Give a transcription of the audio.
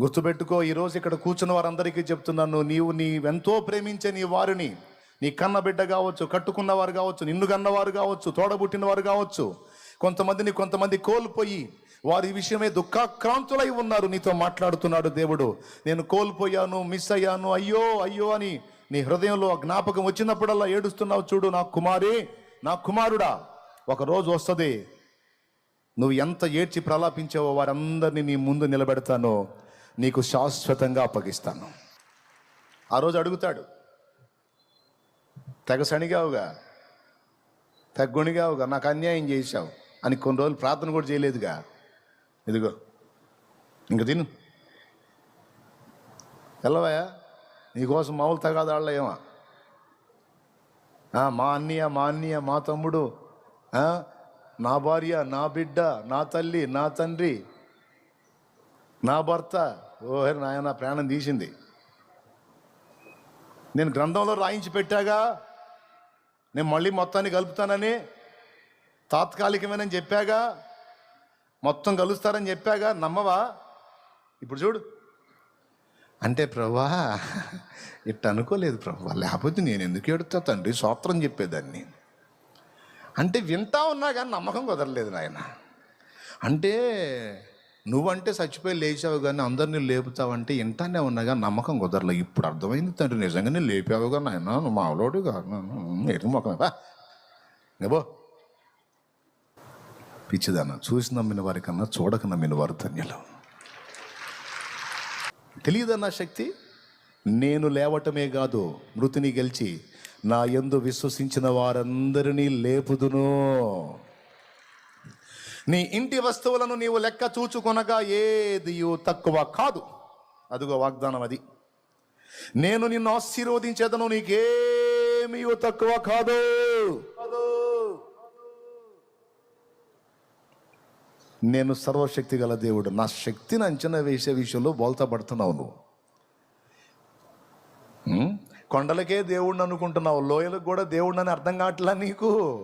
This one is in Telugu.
గుర్తుపెట్టుకో ఈరోజు ఇక్కడ కూర్చున్న వారందరికీ చెప్తున్నాను నీవు నీ ఎంతో ప్రేమించే నీ వారిని నీ కన్న బిడ్డ కావచ్చు కట్టుకున్నవారు కావచ్చు నిన్ను కన్నవారు కావచ్చు తోడబుట్టిన వారు కావచ్చు కొంతమందిని కొంతమంది కోల్పోయి వారి విషయమే దుఃఖాక్రాంతులై ఉన్నారు. నీతో మాట్లాడుతున్నాడు దేవుడు. నేను కోల్పోయాను మిస్ అయ్యాను అయ్యో అయ్యో అని నీ హృదయంలో జ్ఞాపకం వచ్చినప్పుడల్లా ఏడుస్తున్నావు చూడు నా కుమారి నా కుమారుడా. ఒక రోజు వస్తుంది నువ్వు ఎంత ఏడ్చి ప్రలాపించావో వారందరినీ నీ ముందు నిలబెడతానో నీకు శాశ్వతంగా అప్పగిస్తాను. ఆ రోజు అడుగుతాడు తెగ శనిగావుగా తెగ నాకు అన్యాయం చేశావు. అని కొన్ని రోజులు ప్రార్థన కూడా చేయలేదుగా. ఇదిగో ఇంక తిను. తెల్లవయా నీకోసం మామూలు తగాదాళ్ళ ఏమా మా అన్నయ్య మా అన్నయ్య మా తమ్ముడు నా భార్య నా బిడ్డ నా తల్లి నా తండ్రి నా భర్త ఓహే నాయన ప్రాణం తీసింది. నేను గ్రంథంలో రాయించి పెట్టాగా నేను మళ్ళీ మొత్తాన్ని కలుపుతానని తాత్కాలికమేనని చెప్పాగా మొత్తం కలుస్తారని చెప్పాగా నమ్మవా? ఇప్పుడు చూడు. అంటే ప్రభా ఇట్ట అనుకోలేదు ప్రభా లేకపోతే నేను ఎందుకు ఎడుతా తండ్రి? సూత్రం చెప్పేదాన్ని. అంటే వింటా ఉన్నా కానీ నమ్మకం కుదరలేదు నాయన. అంటే నువ్వంటే చచ్చిపోయి లేచావు కానీ అందరినీ లేపుతావంటే ఇంటానే ఉన్నాగా కానీ నమ్మకం కుదరలే. ఇప్పుడు అర్థమైంది తండ్రి నిజంగానే లేపావుగా నాయన నువ్వు మావలోడు కాదు ఎటు మొక్కం పిచ్చిదన్న చూసి నమ్మిన వారి కన్నా చూడక నమ్మిన వారు ధన్యులు. తెలియదన్న శక్తి? నేను లేవటమే కాదు మృతిని గెలిచి నా ఎందు విశ్వసించిన వారందరినీ లేపుదును. నీ ఇంటి వస్తువులను నీవు లెక్క చూచుకొనగా ఏది తక్కువ కాదు. అదిగో వాగ్దానం అది. నేను నిన్ను ఆశీర్వదించేదను నీకేమీ తక్కువ కాదు. నేను సర్వశక్తి గల దేవుడు. నా శక్తిని అంచనా వేసే విషయంలో బోల్తపడుతున్నావు నువ్వు. కొండలకే దేవుడిని అనుకుంటున్నావు. లోయలకు కూడా దేవుడిని అని అర్థం కావట్లా నీకు?